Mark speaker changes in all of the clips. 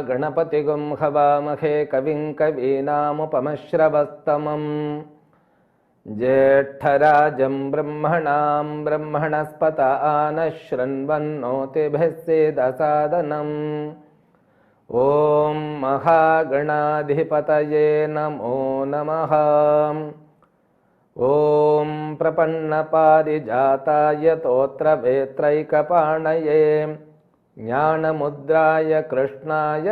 Speaker 1: गणपतिगुं हवामहे कविं कवीनामुपमश्रवस्तमम्। ज्येष्ठराजं ब्रह्मणां ब्रह्मणस्पत आनः शृण्वन्नोतिभिः सेदसादनम्। ॐ महागणाधिपतये नमो नमः। ॐ प्रपन्नपारिजाताय तोत्रवेत्रैकपाणये ज्ञानमुद्राय कृष्णाय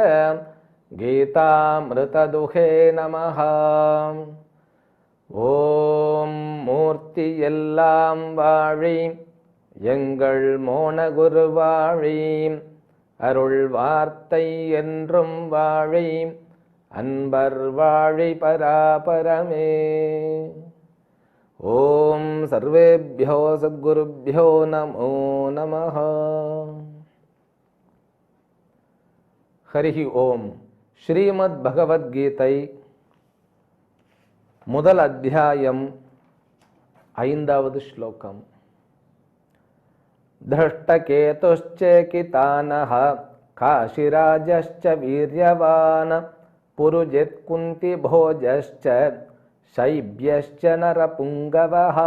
Speaker 1: गीतामृतदुहे नमः ஓம் மூர்த்தி எல்லாம் வாழி எங்கள் மோனகுரு வாழி அருள் வார்த்தை என்றும் வாழி அன்பர் வாழி பராபரமே ஓம் சர்வேபியோ சத்குருபியோ நமோ நமः ஹரிஹி ஓம் ஸ்ரீமத் பகவத்கீதை முதல் அத்தியாயம் ஐந்தாவது ஸ்லோகம் दृष्टकेतुश्चेकितानः काशिराजश्च वीर्यवान् पुरुजित्कुन्तिभोजश्च शैब्यश्च नरपुङ्गवः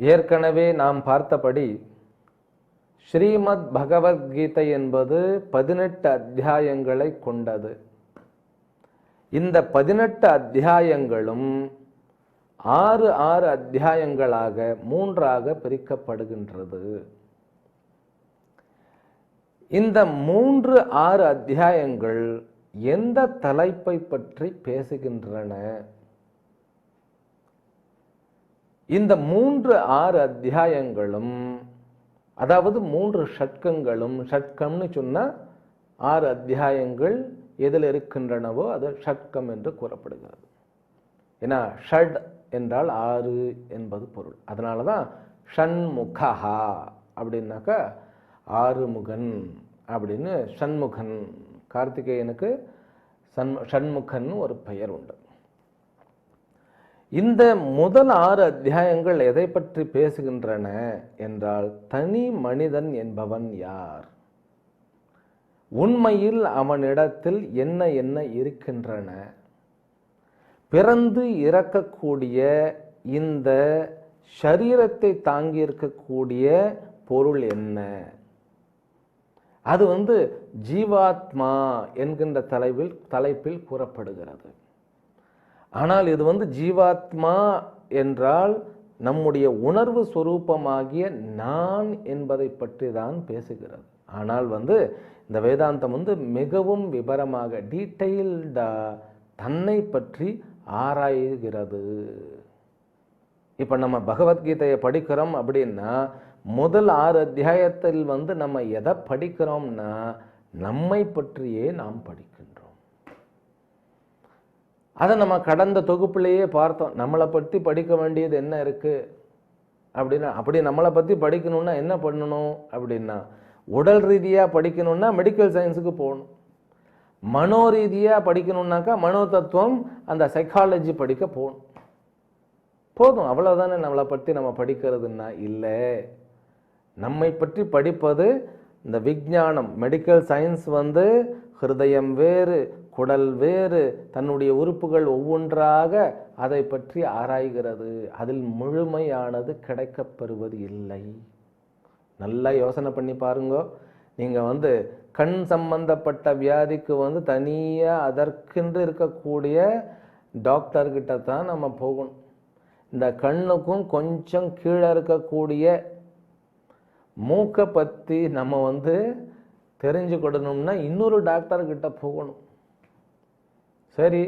Speaker 1: ஏற்கனவே நாம் பார்த்தபடி ஸ்ரீமத் பகவத்கீதை என்பது பதினெட்டு அத்தியாயங்களை கொண்டது. இந்த பதினெட்டு அத்தியாயங்களும் ஆறு ஆறு அத்தியாயங்களாக மூன்றாக பிரிக்கப்படுகின்றது. இந்த மூன்று ஆறு அத்தியாயங்கள் எந்த தலைப்பை பற்றி பேசுகின்றன? இந்த மூன்று ஆறு அத்தியாயங்களும் அதாவது மூன்று ஷட்கங்களும் ஷட்கம்னு சொன்னால் ஆறு அத்தியாயங்கள் எதில் இருக்கின்றனவோ அது ஷட்கம் என்று கூறப்படுகிறது. ஏன்னா ஷட் என்றால் ஆறு என்பது பொருள். அதனால தான் ஷண்முகஹா அப்படின்னாக்கா ஆறுமுகன் அப்படின்னு ஷண்முகன் கார்த்திகேயனுக்கு சண் ஷண்முகன் ஒரு பெயர் உண்டு. இந்த முதல் ஆறு அத்தியாயங்கள் எதை பற்றி பேசுகின்றன என்றால் தனி மனிதன் என்பவன் யார்? உண்மையில் அவனிடத்தில் என்ன என்ன இருக்கின்றன? பிறந்து இறக்கக்கூடிய இந்த சரீரத்தை தாங்கி இருக்கக்கூடிய பொருள் என்ன? அது வந்து ஜீவாத்மா என்கின்ற தலைவில் தலைப்பில் கூறப்படுகிறது. ஆனால் இது வந்து ஜீவாத்மா என்றால் நம்முடைய உணர்வு சுரூபமாகிய நான் என்பதை பற்றி தான் பேசுகிறது. ஆனால் வந்து இந்த வேதாந்தம் வந்து மிகவும் விவரமாக டீட்டெயில்டா தன்னை பற்றி ஆராய்கிறது. இப்போ நம்ம பகவத்கீதையை படிக்கிறோம் அப்படின்னா முதல் ஆறு அத்தியாயத்தில் வந்து நம்ம எதை படிக்கிறோம்னா நம்மை பற்றியே நாம் படிக்கணும். அதை நம்ம கடந்த தொகுப்புலேயே பார்த்தோம். நம்மளை பற்றி படிக்க வேண்டியது என்ன இருக்குது அப்படின்னா அப்படி நம்மளை பற்றி படிக்கணும்னா என்ன பண்ணணும்? அப்படின்னா உடல் ரீதியாக படிக்கணும்னா மெடிக்கல் சயின்ஸுக்கு போகணும். மனோ ரீதியாக படிக்கணும்னாக்கா மனோ தத்துவம் அந்த சைக்காலஜி படிக்க போகணும். போதும். அவ்வளோதானே நம்மளை பற்றி நம்ம படிக்கிறதுன்னா? இல்லை. நம்மை பற்றி படிப்பது இந்த விஞ்ஞானம். மெடிக்கல் சயின்ஸ் வந்து ஹிருதயம் வேறு குடல் வேறு தன்னுடைய உறுப்புகள் ஒவ்வொன்றாக அதை பற்றி ஆராய்கிறது. அதில் முழுமையானது கிடைக்கப்பெறுவது இல்லை. நல்லா யோசனை பண்ணி பாருங்க. நீங்கள் வந்து கண் சம்பந்தப்பட்ட வியாதிக்கு வந்து தனியாக அதற்கென்று இருக்கக்கூடிய டாக்டர்கிட்ட தான் நம்ம போகணும். இந்த கண்ணுக்கும் கொஞ்சம் கீழே இருக்கக்கூடிய மூக்கை பற்றி நம்ம வந்து தெரிஞ்சுக்கிடணும்னா இன்னொரு டாக்டர்கிட்ட போகணும். சரி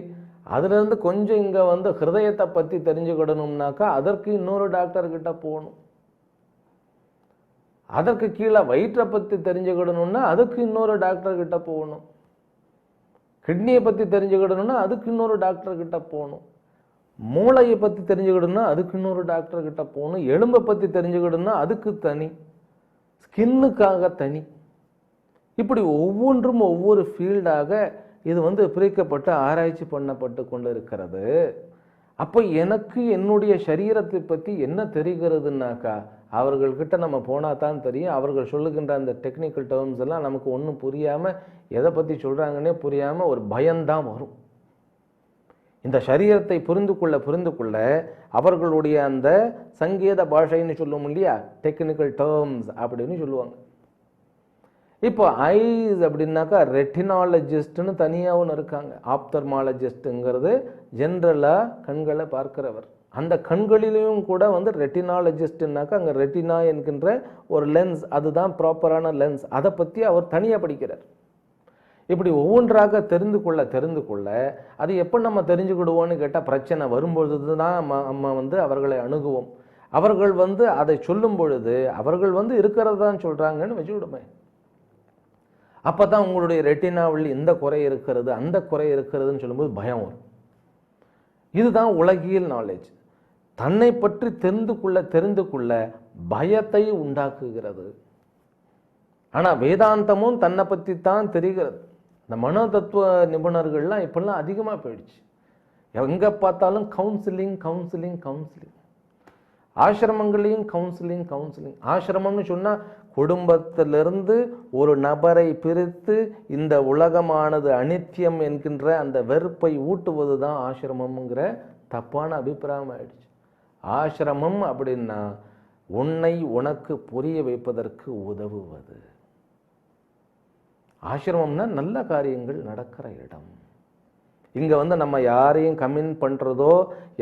Speaker 1: அதுலேருந்து கொஞ்சம் இங்கே வந்து ஹிருதயத்தை பற்றி தெரிஞ்சுக்கிடணும்னாக்கா அதற்கு இன்னொரு டாக்டர்கிட்ட போகணும். அதற்கு கீழே வயிற்றை பற்றி தெரிஞ்சுக்கிடணும்னா அதுக்கு இன்னொரு டாக்டர்கிட்ட போகணும். கிட்னியை பற்றி தெரிஞ்சுக்கிடணும்னா அதுக்கு இன்னொரு டாக்டர்கிட்ட போகணும். மூளையை பற்றி தெரிஞ்சுக்கிடணும்னா அதுக்கு இன்னொரு டாக்டர்கிட்ட போகணும். எலும்பை பற்றி தெரிஞ்சுக்கிடணும்னா அதுக்கு தனி. ஸ்கின்னுக்காக தனி. இப்படி ஒவ்வொன்றும் ஒவ்வொரு ஃபீல்டாக இது வந்து பிரிக்கப்பட்டு ஆராய்ச்சி பண்ணப்பட்டு கொண்டு இருக்கிறது அப்போ எனக்கு என்னுடைய சரீரத்தை பற்றி என்ன தெரிகிறதுனாக்கா அவர்கள்கிட்ட நம்ம போனால் தான் தெரியும். அவர்கள் சொல்லுகின்ற அந்த டெக்னிக்கல் டேர்ம்ஸ் எல்லாம் நமக்கு ஒன்றும் புரியாமல் எதை பற்றி சொல்கிறாங்கன்னே புரியாமல் ஒரு பயம்தான் வரும். இந்த சரீரத்தை புரிந்து கொள்ள புரிந்து கொள்ள அவர்களுடைய அந்த சங்கீத பாஷைன்னு சொல்லுவோம் இல்லையா? டெக்னிக்கல் டேர்ம்ஸ் அப்படின்னு சொல்லுவாங்க. இப்போ ஐஸ் அப்படின்னாக்கா ரெட்டினாலஜிஸ்ட்னு தனியாக ஒன்று இருக்காங்க. ஆப்தர்மாலஜிஸ்ட்டுங்கிறது ஜென்ரலாக கண்களை பார்க்கிறவர். அந்த கண்களிலையும் கூட வந்து ரெட்டினாலஜிஸ்ட்னாக்கா அங்கே ரெட்டினா என்கின்ற ஒரு லென்ஸ் அதுதான் ப்ராப்பரான லென்ஸ் அதை பற்றி அவர் தனியாக படிக்கிறார். இப்படி ஒவ்வொன்றாக தெரிந்து கொள்ள தெரிந்து கொள்ள அது எப்போ நம்ம தெரிஞ்சுக்கிடுவோன்னு கேட்டால் பிரச்சனை வரும்பொழுது தான் நம்ம நம்ம வந்து அவர்களை அணுகுவோம். அவர்கள் வந்து அதை சொல்லும் பொழுது அவர்கள் வந்து இருக்கிறது தான் சொல்கிறாங்கன்னு வச்சுக்கிடுமே. அப்போ தான் உங்களுடைய ரெட்டினாவில் இந்த குறை இருக்கிறது அந்த குறை இருக்கிறதுன்னு சொல்லும்போது பயம் வரும். இதுதான் உலகியல் நாலேஜ் தன்னை பற்றி தெரிந்து கொள்ள தெரிந்து கொள்ள பயத்தை உண்டாக்குகிறது. ஆனால் வேதாந்தமும் தன்னை பற்றி தான் தெரிகிறது. இந்த மனோ தத்துவ நிபுணர்கள்லாம் இப்பெல்லாம் அதிகமாக போயிடுச்சு. எங்கே பார்த்தாலும் கவுன்சிலிங் கவுன்சிலிங் கவுன்சிலிங் ஆசிரமங்களையும் கவுன்சிலிங் கவுன்சிலிங் ஆசிரமம்னு சொன்னால் குடும்பத்திலிருந்து ஒரு நபரை பிரித்து இந்த உலகமானது அனித்தியம் என்கின்ற அந்த வெறுப்பை ஊட்டுவது தான் ஆசிரமம்ங்கிற தப்பான அபிப்பிராயம் ஆயிடுச்சு. ஆசிரமம் அப்படின்னா உன்னை உனக்கு புரிய வைப்பதற்கு உதவுவது. ஆசிரமம்னா நல்ல காரியங்கள் நடக்கிற இடம். இங்கே வந்து நம்ம யாரையும் கமெண்ட் பண்ணுறதோ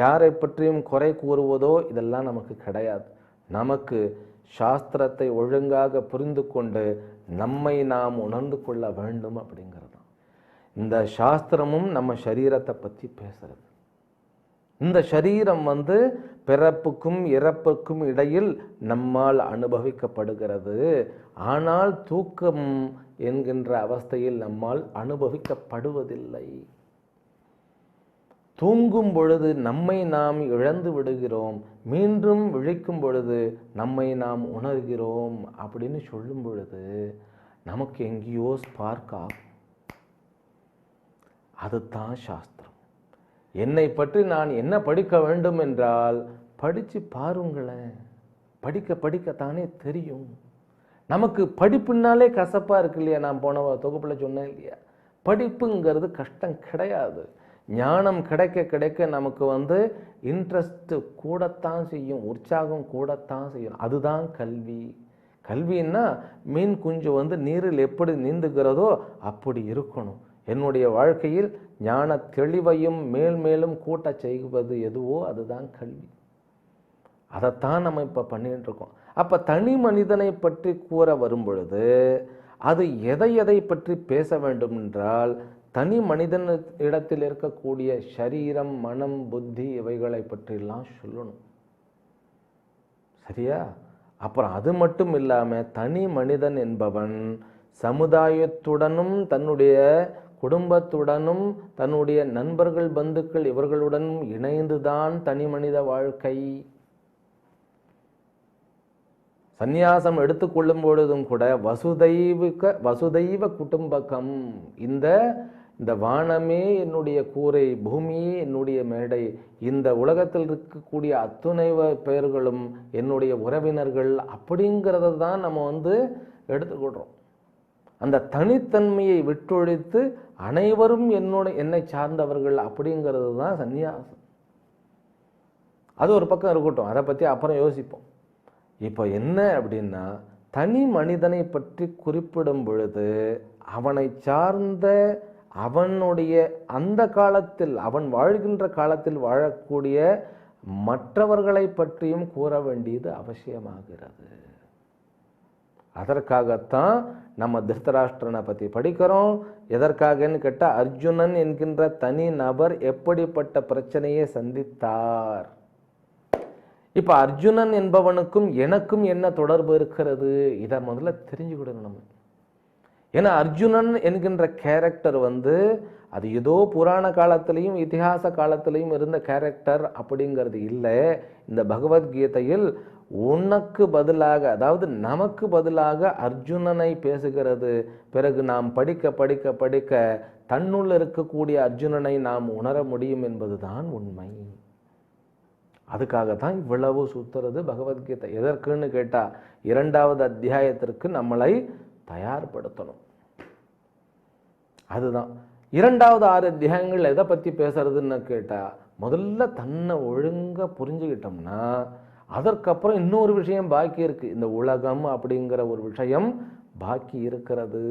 Speaker 1: யாரை பற்றியும் குறை கூறுவதோ இதெல்லாம் நமக்கு கிடையாது. நமக்கு சாஸ்திரத்தை ஒழுங்காக புரிந்து கொண்டு நம்மை நாம் உணர்ந்து கொள்ள வேண்டும் அப்படிங்கிறது தான். இந்த சாஸ்திரமும் நம்ம சரீரத்தை பற்றி பேசுகிறது இந்த சரீரம் வந்து பிறப்புக்கும் இறப்புக்கும் இடையில் நம்மால் அனுபவிக்கப்படுகிறது. ஆனால் தூக்கம் என்கின்ற அவஸ்தையில் நம்மால் அனுபவிக்கப்படுவதில்லை. தூங்கும் பொழுது நம்மை நாம் இழந்து விடுகிறோம். மீண்டும் விழிக்கும் பொழுது நம்மை நாம் உணர்கிறோம் அப்படின்னு சொல்லும் பொழுது நமக்கு எங்கேயோ ஸ்பார்க் ஆகும். அதுதான் சாஸ்திரம். என்னை பற்றி நான் என்ன படிக்க வேண்டும் என்றால் படித்து பாருங்களேன். படிக்க படிக்கத்தானே தெரியும். நமக்கு படிப்புனாலே கசப்பாக இருக்கு இல்லையா? நான் போன தொகுப்பில் சொன்னேன் இல்லையா? படிப்புங்கிறது கஷ்டம் கிடையாது. ஞானம் கிடைக்க கிடைக்க நமக்கு வந்து இன்ட்ரெஸ்ட்டு கூடத்தான் செய்யும் உற்சாகம் கூடத்தான் செய்யும். அதுதான் கல்வி. கல்வின்னா மீன் குஞ்சு வந்து நீரில் எப்படி நீந்துகிறதோ அப்படி இருக்கணும். என்னுடைய வாழ்க்கையில் ஞான தெளிவையும் மேல் மேலும் கூட்ட செய்வது எதுவோ அதுதான் கல்வி. அதைத்தான் நம்ம இப்போ பண்ணிகிட்டு இருக்கோம். அப்போ தனி மனிதனை பற்றி கூற வரும் பொழுது அது எதை எதை பற்றி பேச வேண்டும் என்றால் தனி மனிதன் இடத்தில் இருக்கக்கூடிய சரீரம் மனம் புத்தி இவைகளை பற்றிலாம் சொல்லணும். சரியா? அப்புறம் அது மட்டும் இல்லாமல் தனி மனிதன் என்பவன் சமுதாயத்துடனும் தன்னுடைய குடும்பத்துடனும் தன்னுடைய நண்பர்கள் பந்துக்கள் இவர்களுடனும் இணைந்துதான் தனி மனித வாழ்க்கை. சந்நியாசம் எடுத்துக்கொள்ளும் பொழுதும் கூட வசுதைவிக வசுதைவ குடும்பகம் இந்த இந்த வானமே என்னுடைய கூரை பூமியே என்னுடைய மேடை. இந்த உலகத்தில் இருக்கக்கூடிய அத்துணை பெயர்களும் என்னுடைய உறவினர்கள் அப்படிங்கிறத தான் நம்ம வந்து எடுத்துக்கொள்கிறோம் அந்த தனித்தன்மையை விட்டொழித்து அனைவரும் என்னோட என்னை சார்ந்தவர்கள் அப்படிங்கிறது தான் சந்நியாசம். அது ஒரு பக்கம் இருக்கட்டும் அதை பற்றி அப்புறம் யோசிப்போம். இப்போ என்ன அப்படின்னா தனி மனிதனை பற்றி குறிப்பிடும் பொழுது அவனை சார்ந்த அவனுடைய அந்த காலத்தில் அவன் வாழ்கின்ற காலத்தில் வாழக்கூடிய மற்றவர்களை பற்றியும் கூற வேண்டியது அவசியமாகிறது. அதற்காகத்தான் நம்ம திருத்தராஷ்டிரனை பற்றி படிக்கிறோம். எதற்காகன்னு கேட்டால் அர்ஜுனன் என்கின்ற தனி நபர் எப்படிப்பட்ட பிரச்சனையை சந்தித்தார்? இப்போ அர்ஜுனன் என்பவனுக்கும் எனக்கும் என்ன தொடர்பு இருக்கிறது? இதை முதல்ல தெரிஞ்சுக்கிடணும் நம்ம. ஏன்னா அர்ஜுனன் என்கின்ற கேரக்டர் வந்து அது ஏதோ புராண காலத்திலையும் இதிகாச காலத்திலையும் இருந்த கேரக்டர் அப்படிங்கிறது இல்லை. இந்த பகவத்கீதையில் உனக்கு பதிலாக அதாவது நமக்கு பதிலாக அர்ஜுனனை பேசுகிறது. பிறகு நாம் படிக்க படிக்க படிக்க தன்னுள் இருக்கக்கூடிய அர்ஜுனனை நாம் உணர முடியும் என்பதுதான் உண்மை. அதுக்காகத்தான் இவ்வளவு சுத்துறது பகவத்கீதை. எதற்குன்னு கேட்டால் இரண்டாவது அத்தியாயத்திற்கு நம்மளை தயார்படுத்தணும். அதுதான். இரண்டாவது ஆறு அத்தியாயங்கள் எதை பற்றி பேசுறதுன்னு கேட்டால் முதல்ல தன்னை ஒழுங்காக புரிஞ்சுக்கிட்டோம்னா அதற்கப்புறம் இன்னொரு விஷயம் பாக்கி இருக்கு. இந்த உலகம் அப்படிங்கிற ஒரு விஷயம் பாக்கி இருக்கிறது.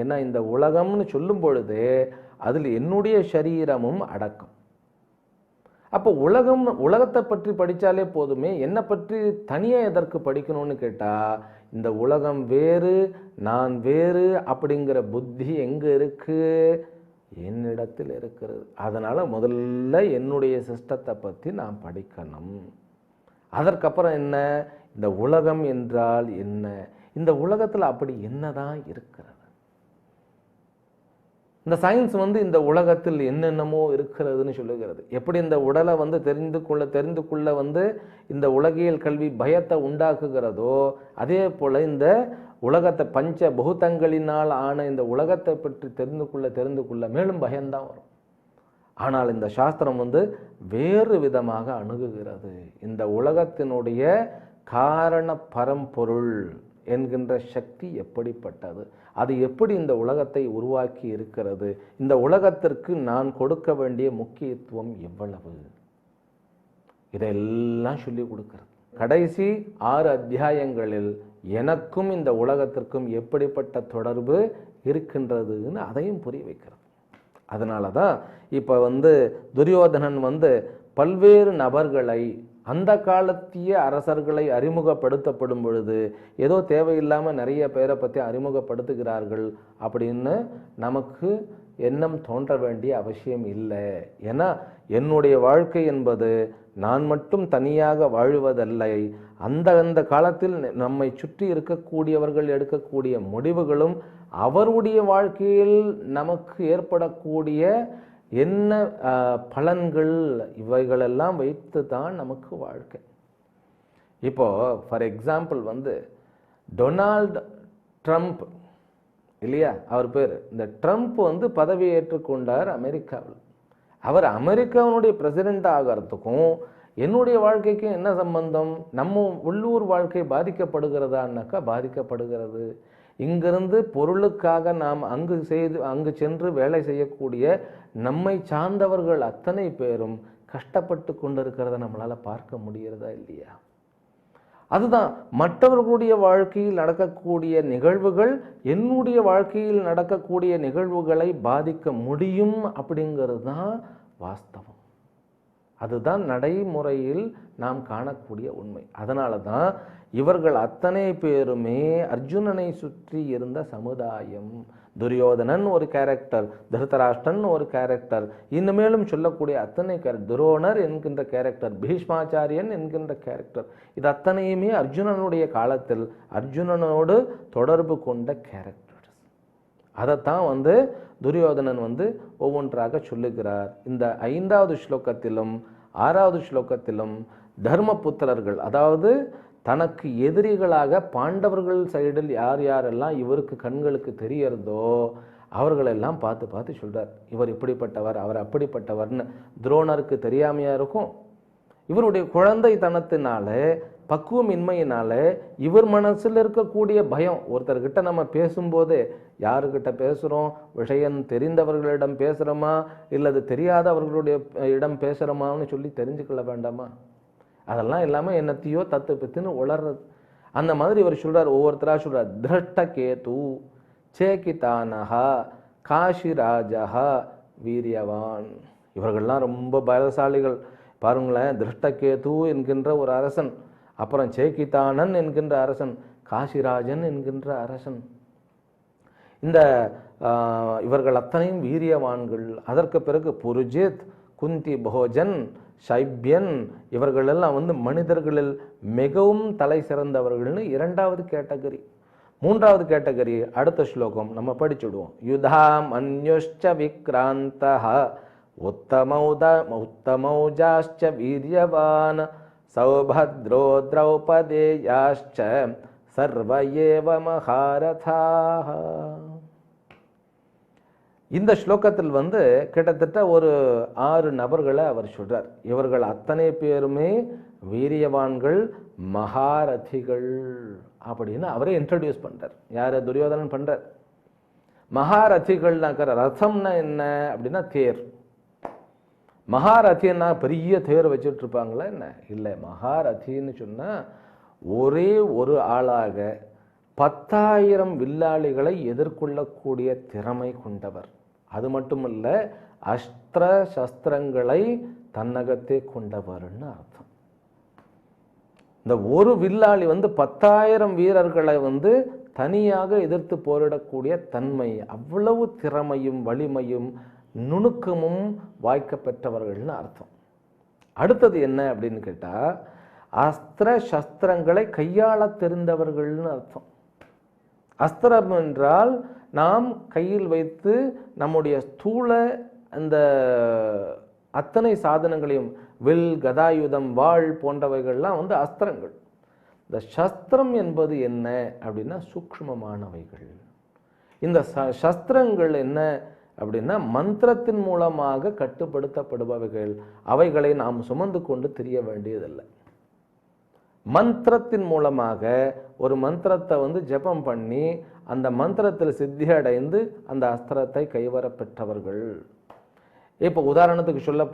Speaker 1: ஏன்னா இந்த உலகம்னு சொல்லும் பொழுது அதில் என்னுடைய சரீரமும் அடக்கம். அப்போ உலகம் உலகத்தை பற்றி படித்தாலே போதுமே என்னை பற்றி தனியாக எதற்கு படிக்கணும்னு கேட்டால் இந்த உலகம் வேறு நான் வேறு அப்படிங்கிற புத்தி எங்கே இருக்குது என்னிடத்தில் இருக்கிறது. அதனால் முதல்ல என்னுடைய சிஸ்டத்தை பற்றி நான் படிக்கணும். அதற்கப்புறம் என்ன? இந்த உலகம் என்றால் என்ன? இந்த உலகத்தில் அப்படி என்ன தான் இருக்கிறது? இந்த சயின்ஸ் வந்து இந்த உலகத்தில் என்னென்னமோ இருக்கிறதுன்னு சொல்லுகிறது. எப்படி இந்த உடலை வந்து தெரிந்து கொள்ள தெரிந்து கொள்ள வந்து இந்த உலகியல் கல்வி பயத்தை உண்டாக்குகிறதோ அதே போல் இந்த உலகத்தை பஞ்ச பூதங்களினால் ஆன இந்த உலகத்தை பற்றி தெரிந்து கொள்ள தெரிந்து கொள்ள மேலும் பயம்தான் வரும். ஆனால் இந்த சாஸ்திரம் வந்து வேறு விதமாக அணுகுகிறது. இந்த உலகத்தினுடைய காரண பரம்பொருள் என்கின்ற சக்தி எப்படிப்பட்டது? அது எப்படி இந்த உலகத்தை உருவாக்கி இருக்கிறது? இந்த உலகத்திற்கு நான் கொடுக்க வேண்டிய முக்கியத்துவம் எவ்வளவு? இதையெல்லாம் சொல்லி கொடுக்கிறது. கடைசி ஆறு அத்தியாயங்களில் எனக்கும் இந்த உலகத்திற்கும் எப்படிப்பட்ட தொடர்பு இருக்கின்றதுன்னு அதையும் புரிய வைக்கிறது. அதனால தான் இப்போ வந்து துரியோதனன் வந்து பல்வேறு நபர்களை அந்த காலத்திய அரசர்களை அறிமுகப்படுத்தப்படும் பொழுது ஏதோ தேவையில்லாமல் நிறைய பேரை பற்றி அறிமுகப்படுத்துகிறார்கள் அப்படின்னு நமக்கு எண்ணம் தோன்ற வேண்டிய அவசியம் இல்லை. ஏன்னா என்னுடைய வாழ்க்கை என்பது நான் மட்டும் தனியாக வாழ்வதில்லை. அந்த அந்த காலத்தில் நம்மை சுற்றி இருக்கக்கூடியவர்கள் எடுக்கக்கூடிய முடிவுகளும் அவருடைய வாழ்க்கையில் நமக்கு ஏற்படக்கூடிய என்ன பலன்கள் இவைகளெல்லாம் வைத்து தான் நமக்கு வாழ்க்கை. இப்போது ஃபார் எக்ஸாம்பிள் வந்து டொனால்ட் ட்ரம்ப் இல்லையா? அவர் பேர். இந்த ட்ரம்ப் வந்து பதவி ஏற்றுக்கொண்டார் அமெரிக்காவில். அவர் அமெரிக்காவினுடைய பிரசிடெண்ட் ஆகிறதுக்கும் என்னுடைய வாழ்க்கைக்கும் என்ன சம்பந்தம்? நம்ம உள்ளூர் வாழ்க்கை பாதிக்கப்படுகிறதான்னாக்கா பாதிக்கப்படுகிறது. இங்கிருந்து பொருளுக்காக நாம் அங்கு செய்து அங்கு சென்று வேலை செய்யக்கூடிய நம்மை சார்ந்தவர்கள் அத்தனை பேரும் கஷ்டப்பட்டு கொண்டிருக்கிறத நம்மளால் பார்க்க முடிகிறதா இல்லையா? அதுதான் மற்றவர்களுடைய வாழ்க்கையில் நடக்கக்கூடிய நிகழ்வுகள் என்னுடைய வாழ்க்கையில் நடக்கக்கூடிய நிகழ்வுகளை பாதிக்க முடியும் அப்படிங்கிறது தான் வாஸ்தவம். அதுதான் நடைமுறையில் நாம் காணக்கூடிய உண்மை. அதனால தான் இவர்கள் அத்தனை பேருமே அர்ஜுனனை சுற்றி இருந்த சமுதாயம் துரியோதனன் ஒரு கேரக்டர் திருதராஷ்டிரன் ஒரு கேரக்டர் இனிமேலும் சொல்லக்கூடிய அத்தனை கேரக்டர் துரோணர் என்கின்ற கேரக்டர் பீஷ்மாச்சாரியன் என்கின்ற கேரக்டர் இது அத்தனையுமே அர்ஜுனனுடைய காலத்தில் அர்ஜுனனோடு தொடர்பு கொண்ட கேரக்டர் அதைத்தான் வந்து துரியோதனன் வந்து ஒவ்வொன்றாக சொல்லுகிறார். இந்த ஐந்தாவது ஸ்லோகத்திலும் ஆறாவது ஸ்லோகத்திலும் தர்மபுத்திரர்கள் அதாவது தனக்கு எதிரிகளாக பாண்டவர்கள் சைடில் யார் யாரெல்லாம் இவருக்கு கண்களுக்கு தெரியறதோ அவர்களெல்லாம் பார்த்து பார்த்து சொல்கிறார் இவர் இப்படிப்பட்டவர் அவர் அப்படிப்பட்டவர்னு துரோணருக்கு தெரியாமையாக இருக்கும்? இவருடைய குழந்தைத்தனத்தினால பக்குவமின்மையினால இவர் மனசில் இருக்கக்கூடிய பயம். ஒருத்தர்கிட்ட நம்ம பேசும்போதே யாருக்கிட்ட பேசுகிறோம் விஷயம் தெரிந்தவர்களிடம் பேசுகிறோமா இல்லது தெரியாதவர்களுடைய இடம் பேசுகிறோமான்னு சொல்லி தெரிஞ்சுக்கொள்ள வேண்டாமா? அதெல்லாம் இல்லாமல் என்னத்தையோ தத்து பித்துன்னு உளர்றது. அந்த மாதிரி இவர் சொல்கிறார் ஒவ்வொருத்தராக சொல்கிறார் திருஷ்ட கேது சேகிதானஹா காஷிராஜா வீரியவான். இவர்கள்லாம் ரொம்ப பலசாலிகள். பாருங்களேன் திருஷ்டகேது என்கின்ற ஒரு அரசன் அப்புறம் சேகிதானன் என்கின்ற அரசன் காசிராஜன் என்கின்ற அரசன். இந்த இவர்கள் அத்தனையும் வீரியவான்கள். அதற்கு பிறகு புருஜித் குந்தி போஜன் சைப்யன் இவர்களெல்லாம் வந்து மனிதர்களில் மிகவும் தலை சிறந்தவர்கள்னு இரண்டாவது கேட்டகரி. மூன்றாவது கேட்டகரி அடுத்த ஸ்லோகம் நம்ம படிச்சுடுவோம். யுதாம் அந்யுஷ்ச விக்ராந்த உத்தமௌத உத்தமௌஜாஷ்ச வீரியவான் சௌபத்ரோ திரௌபதேயாश्च சர்வ ஏவ மகாரதாக இந்த ஸ்லோகத்தில் வந்து கிட்டத்தட்ட ஒரு ஆறு நபர்களை அவர் சொல்றார். இவர்கள் அத்தனை பேருமே வீரியவான்கள் மகாரதிகள் அப்படின்னு அவரே இன்ட்ரடியூஸ் பண்ணுறார் யார்? துரியோதனன் பண்றார். மகாரதிகள்னாக்கிற ரதம்னா என்ன? அப்படின்னா தேர். மகாரதின்னா பெரிய தேர் வச்சுட்டு இருப்பாங்களா என்ன? இல்லை மகாரதின்னு சொன்னா ஒரே ஒரு ஆளாக பத்தாயிரம் வில்லாளிகளை எதிர்கொள்ளக்கூடிய திறமை கொண்டவர். அது மட்டுமல்ல அஸ்திர சஸ்திரங்களை தன்னகத்தே கொண்டவர்னு அர்த்தம். இந்த ஒரு வில்லாளி வந்து பத்தாயிரம் வீரர்களை வந்து தனியாக எதிர்த்து போரிடக்கூடிய தன்மை அவ்வளவு திறமையும் வலிமையும் நுணுக்கமும் வாய்க்க பெற்றவர்கள்னு அர்த்தம். அடுத்தது என்ன அப்படின்னு கேட்டால் அஸ்திர சஸ்திரங்களை கையாள தெரிந்தவர்கள்னு அர்த்தம். அஸ்திரம் என்றால் நாம் கையில் வைத்து நம்முடைய ஸ்தூல அந்த அத்தனை சாதனங்களையும் வில் கதாயுதம் வாள் போன்றவைகள்லாம் வந்து அஸ்திரங்கள். இந்த சஸ்திரம் என்பது என்ன அப்படின்னா சூக்ஷ்மமானவைகள். இந்த ச சஸ்திரங்கள் என்ன அப்படின்னா மந்திரத்தின் மூலமாக கட்டுப்படுத்தப்படுபவைகள். அவைகளை நாம் சுமந்து கொண்டு தெரிய வேண்டியதில்லை. மந்திரத்தின் மூலமாக ஒரு மந்திரத்தை வந்து ஜெபம் பண்ணி அந்த மந்திரத்தில் சித்தி அடைந்து அந்த அஸ்திரத்தை கைவர பெற்றவர்கள். இப்போ உதாரணத்துக்கு சொல்ல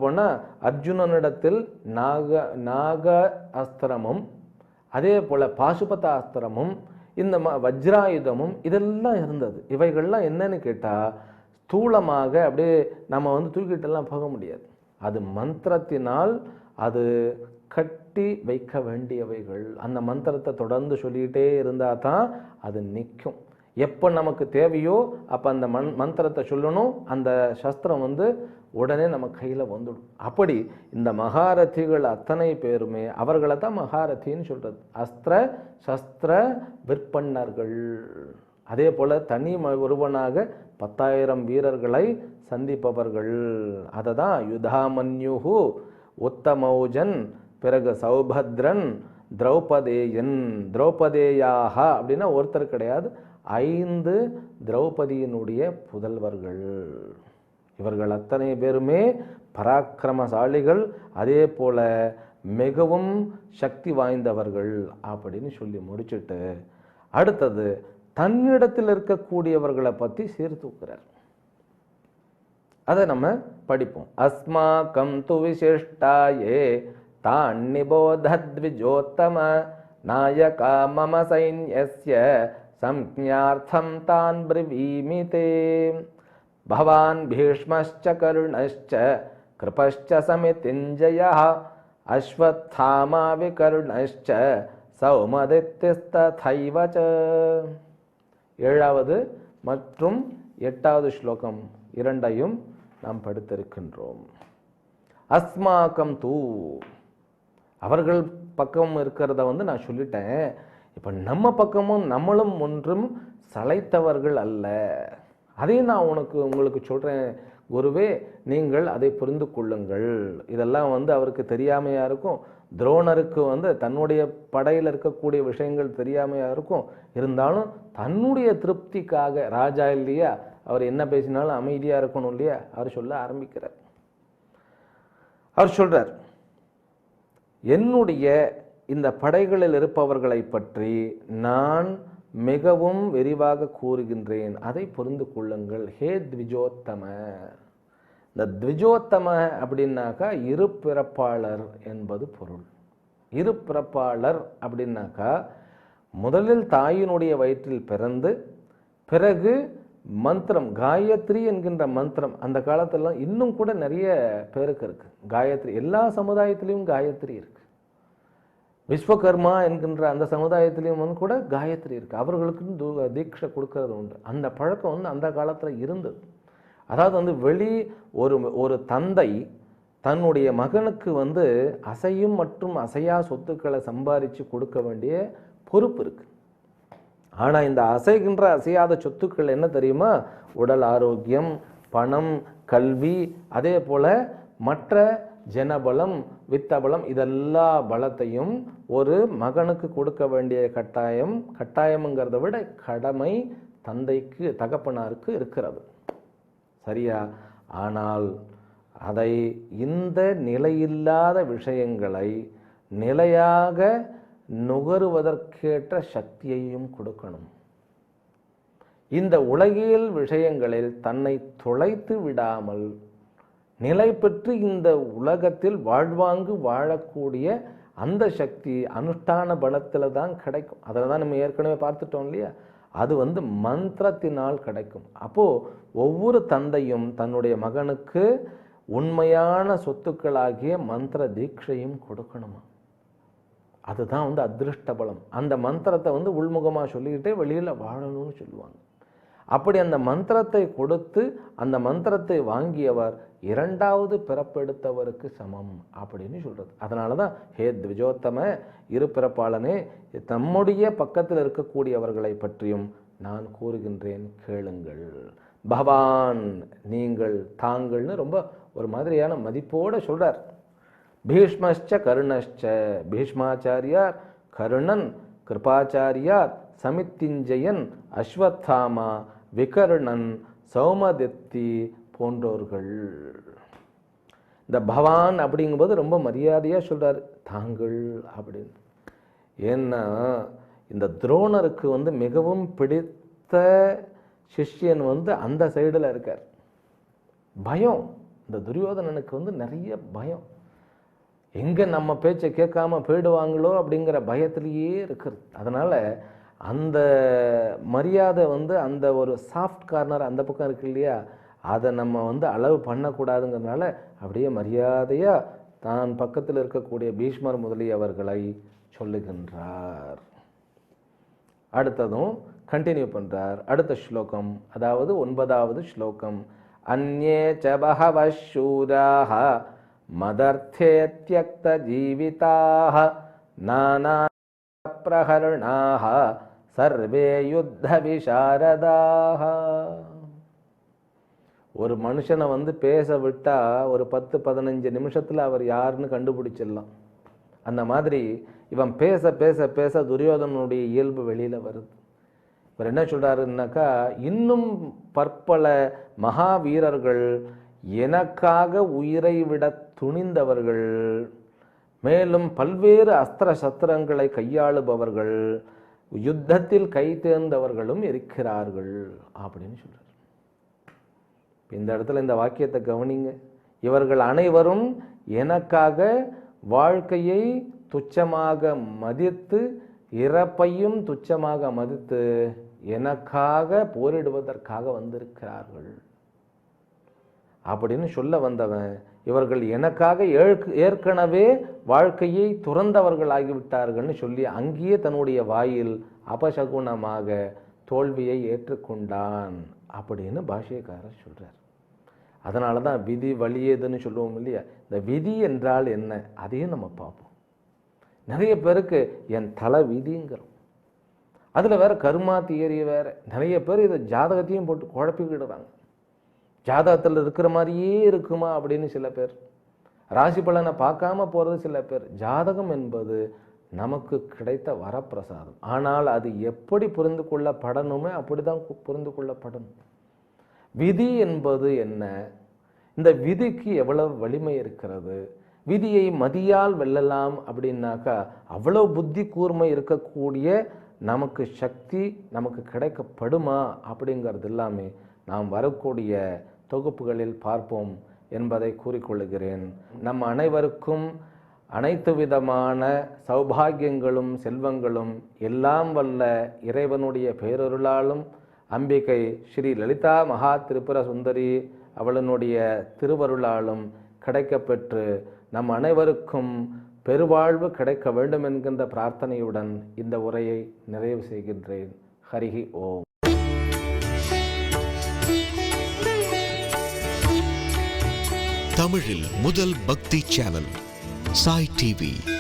Speaker 1: அர்ஜுனனிடத்தில் நாக நாக அஸ்திரமும் அதே போல் பாசுபத அஸ்திரமும் இந்த ம வஜ்ராயுதமும் இதெல்லாம் இருந்தது. இவைகள்லாம் என்னன்னு கேட்டால் ஸ்தூலமாக அப்படியே நம்ம வந்து தூக்கிட்டெல்லாம் போக முடியாது. அது மந்திரத்தினால் அது கட்டி வைக்க வேண்டியவைகள். அந்த மந்திரத்தை தொடர்ந்து சொல்லிக்கிட்டே இருந்தால் தான் அது நிற்கும். எப்போ நமக்கு தேவையோ அப்போ அந்த மண் மந்திரத்தை சொல்லணும். அந்த சஸ்திரம் வந்து உடனே நம்ம கையில் வந்துடும். அப்படி இந்த மகாரதிகள் அத்தனை பேருமே அவர்களை தான் மகாரதின்னு சொல்கிறது அஸ்திர சஸ்திர விற்பன்னர்கள். அதே போல் தனி ம- ஒருவனாக பத்தாயிரம் வீரர்களை சந்திப்பவர்கள். அதை தான் யுதாமன்யுஹு உத்தமௌஜன் பிறகு சௌபத்ரன் திரௌபதேயன். திரௌபதேயாக அப்படின்னா ஒருத்தர் கிடையாது ஐந்து திரௌபதியினுடைய புதல்வர்கள். இவர்கள் அத்தனை பேருமே பராக்கிரமசாலிகள் அதே போல் மிகவும் சக்தி வாய்ந்தவர்கள் அப்படின்னு சொல்லி முடிச்சுட்டு அடுத்தது तनिडतकूड़वे पी सूक नाम पढ़पम अस्माक विशिष्टायेबोधद्विजोत्तम नायक मम सैन्य संज्ञाथम त्रवीमी ते भीष्मश्च कर्णश्च कृप्च समतिजय अश्वत्थमा विकर्णश्च सौमदितिस्तथ ஏழாவது மற்றும் எட்டாவது ஸ்லோகம் இரண்டையும் நாம் படித்திருக்கின்றோம். அஸ்மாக்கம் தூ. அவர்கள் பக்கம் இருக்கிறத வந்து நான் சொல்லிட்டேன். இப்போ நம்ம பக்கமும் நம்மளும் ஒன்றும் சளைத்தவர்கள் அல்ல. அதையும் நான் உனக்கு உங்களுக்கு சொல்கிறேன் குருவே நீங்கள் அதை புரிந்து கொள்ளுங்கள். இதெல்லாம் வந்து அவருக்கு தெரியாமையாக இருக்கும்? துரோணருக்கு வந்து தன்னுடைய படையில் இருக்கக்கூடிய விஷயங்கள் தெரியாமையாக இருக்கும். இருந்தாலும் தன்னுடைய திருப்திக்காக ராஜா இல்லையா? அவர் என்ன பேசினாலும் அமைதியாக இருக்கணும் இல்லையா? அவர் சொல்ல ஆரம்பிக்கிறார். அவர் சொல்கிறார் என்னுடைய இந்த படைகளில் இருப்பவர்களை பற்றி நான் மிகவும் விரிவாக கூறுகின்றேன். அதை புரிந்து கொள்ளுங்கள். ஹே த்விஜோத்தம. இந்த த்விஜோத்தம அப்படின்னாக்கா இரு பிறப்பாளர் என்பது பொருள். இரு பிறப்பாளர் அப்படின்னாக்கா முதலில் தாயினுடைய வயிற்றில் பிறந்து பிறகு மந்திரம் காயத்ரி என்கின்ற மந்திரம் அந்த காலத்திலலாம் இன்னும் கூட நிறைய பேருக்கு இருக்குது காயத்ரி எல்லா சமுதாயத்திலையும் காயத்ரி இருக்குது விஸ்வகர்மா என்கின்ற அந்த சமுதாயத்திலையும் வந்து கூட காயத்ரி இருக்குது அவர்களுக்குன்னு து- தீட்சை கொடுக்கறது உண்டு. அந்த பழக்கம் வந்து அந்த காலத்தில் இருந்தது. அதாவது வந்து வெளி ஒரு ஒரு தந்தை தன்னுடைய மகனுக்கு வந்து அசையும் மற்றும் அசையா சொத்துக்களை சம்பாரித்து கொடுக்க வேண்டிய பொறுப்பு இருக்கு. ஆனால் இந்த அசைகின்ற அசையாத சொத்துக்கள் என்ன தெரியுமா? உடல் ஆரோக்கியம் பணம் கல்வி அதே போல் மற்ற ஜனபலம் வித்தபலம் இதெல்லா பலத்தையும் ஒரு மகனுக்கு கொடுக்க வேண்டிய கட்டாயம் கட்டாயம்ங்கிறத விட கடமை தந்தைக்கு தகப்பனாருக்கு இருக்கிறது. சரியா? ஆனால் அதை இந்த நிலையில்லாத விஷயங்களை நிலையாக நுகருவதற்கேற்ற சக்தியையும் கொடுக்கணும். இந்த உலகியல் விஷயங்களில் தன்னை தொலைத்து விடாமல் நிலை பெற்று இந்த உலகத்தில் வாழ்வாங்கு வாழக்கூடிய அந்த சக்தி அனுஷ்டான பலத்தில் தான் கிடைக்கும். அதில் தான் நம்ம ஏற்கனவே பார்த்துட்டோம் இல்லையா? அது வந்து மந்திரத்தினால் கிடைக்கும். அப்போது ஒவ்வொரு தந்தையும் தன்னுடைய மகனுக்கு உண்மையான சொத்துக்களாகிய மந்திர தீட்சையும் கொடுக்கணுமா? அதுதான் வந்து அதிருஷ்ட பலம். அந்த மந்திரத்தை வந்து உள்முகமாக சொல்லிக்கிட்டே வெளியில் வாழணும்னு சொல்லுவாங்க. அப்படி அந்த மந்திரத்தை கொடுத்து அந்த மந்திரத்தை வாங்கியவர் இரண்டாவது பிறப்பெடுத்தவருக்கு சமம் அப்படின்னு சொல்கிறது அதனால தான் ஹே த்விஜோத்தம இரு பிறப்பாளனே தம்முடைய பக்கத்தில் இருக்கக்கூடியவர்களை பற்றியும் நான் கூறுகின்றேன். கேளுங்கள். பகவான் நீங்கள் தாங்கள்னு ரொம்ப ஒரு மாதிரியான மதிப்போடு சொல்கிறார் பீஷ்மச்ச கருணಶ್ಚ பீஷ்மாச்சாரியார் கருணன் கிருபாச்சாரியார் சமித்திஞ்சயன் அஸ்வத்தாமா விகர்ணன் சௌமதித்தி போன்றோர்கள். இந்த பவான் அப்படிங்கும்போது ரொம்ப மரியாதையாக சொல்கிறார் தாங்கள் அப்படின்னு. ஏன்னா இந்த துரோணருக்கு வந்து மிகவும் பிடித்த சிஷ்யன் வந்து அந்த சைடில் இருக்கார். பயம். இந்த துரியோதனனுக்கு வந்து நிறைய பயம். எங்கே நம்ம பேச்சை கேட்காம போயிடுவாங்களோ அப்படிங்கிற பயத்திலேயே இருக்கிறது. அதனால் அந்த மரியாதை வந்து அந்த ஒரு சாஃப்ட் கார்னர் அந்த பக்கம் இருக்கு இல்லையா? அதை நம்ம வந்து அளவு பண்ணக்கூடாதுங்கிறதுனால அப்படியே மரியாதையாக தான் பக்கத்தில் இருக்கக்கூடிய பீஷ்மர் முதலியவர்களை சொல்லுகின்றார். அடுத்ததும் கண்டினியூ பண்றார். அடுத்த ஸ்லோகம் அதாவது ஒன்பதாவது ஸ்லோகம். அந்நே ச சூராக மதர்த்தே தியக்த ஜீவிதாக நானா பிரகரணாக சர்வே யுத்த விசாரதாக ஒரு மனுஷனை வந்து பேச விட்டா ஒரு பத்து பதினஞ்சு நிமிஷத்துல அவர் யாருன்னு கண்டுபிடிச்சிடலாம். அந்த மாதிரி இவன் பேச பேச பேச துரியோதனனுடைய இயல்பு வெளியில வருது. இவர் என்ன சொல்கிறாருன்னாக்கா இன்னும் பற்பல மகாவீரர்கள் எனக்காக உயிரை விட துணிந்தவர்கள் மேலும் பல்வேறு அஸ்திர சஸ்திரங்களை கையாளுபவர்கள் யுத்தத்தில் கை தேர்ந்தவர்களும் இருக்கிறார்கள் அப்படின்னு சொல்கிறார் இந்த இடத்துல இந்த வாக்கியத்தை கவனிங்க. இவர்கள் அனைவரும் எனக்காக வாழ்க்கையை துச்சமாக மதித்து இறப்பையும் துச்சமாக மதித்து எனக்காக போரிடுவதற்காக வந்திருக்கிறார்கள். அப்படின்னு சொல்ல வந்தவன் இவர்கள் எனக்காக ஏற்க- ஏற்கனவே வாழ்க்கையை துறந்தவர்களாகிவிட்டார்கள்னு சொல்லி அங்கேயே தன்னுடைய வாயில் அபசகுணமாக தோல்வியை ஏற்றுக்கொண்டான் அப்படின்னு பாஷ்யக்காரர் சொல்கிறார் அதனால தான் விதி வலியதுன்னு சொல்லுவோம் இல்லையா? இந்த விதி என்றால் என்ன? அதையும் நம்ம பார்ப்போம். நிறைய பேருக்கு என் தலை விதிங்கிறோம். அதில் வேறு கருமா தியரி வேறு. நிறைய பேர் இதை ஜாதகத்தையும் போட்டு குழப்பிக்கிடுறாங்க. ஜாதகத்தில் இருக்கிற மாதிரியே இருக்குமா அப்படின்னு சில பேர். ராசி பலனை பார்க்காம போகிறது சில பேர். ஜாதகம் என்பது நமக்கு கிடைத்த வரப்பிரசாதம். ஆனால் அது எப்படி புரிந்து கொள்ளப்படணுமே அப்படிதான் தான் புரிந்து கொள்ளப்படணும். விதி என்பது என்ன? இந்த விதிக்கு எவ்வளவு வலிமை இருக்கிறது? விதியை மதியால் வெல்லலாம் அப்படின்னாக்கா அவ்வளோ புத்தி கூர்மை இருக்கக்கூடிய நமக்கு சக்தி நமக்கு கிடைக்கப்படுமா அப்படிங்கிறது எல்லாமே நாம் வரக்கூடிய தொகுப்புகளில் பார்ப்போம் என்பதை கூறிக்கொள்கிறேன் நம் அனைவருக்கும் அனைத்து விதமான சௌபாகியங்களும் செல்வங்களும் எல்லாம் வல்ல இறைவனுடைய பேரொருளாலும் அம்பிகை ஸ்ரீ லலிதா மகா திரிபுர சுந்தரி அவளனுடைய திருவருளாலும் கிடைக்கப்பெற்று நம் அனைவருக்கும் பெருவாழ்வு கிடைக்க வேண்டும் என்கின்ற பிரார்த்தனையுடன் இந்த உரையை நிறைவு செய்கின்றேன். ஹரிஹி ஓம்.
Speaker 2: தமிழில் முதல் பக்தி சேனல் சாய் டிவி.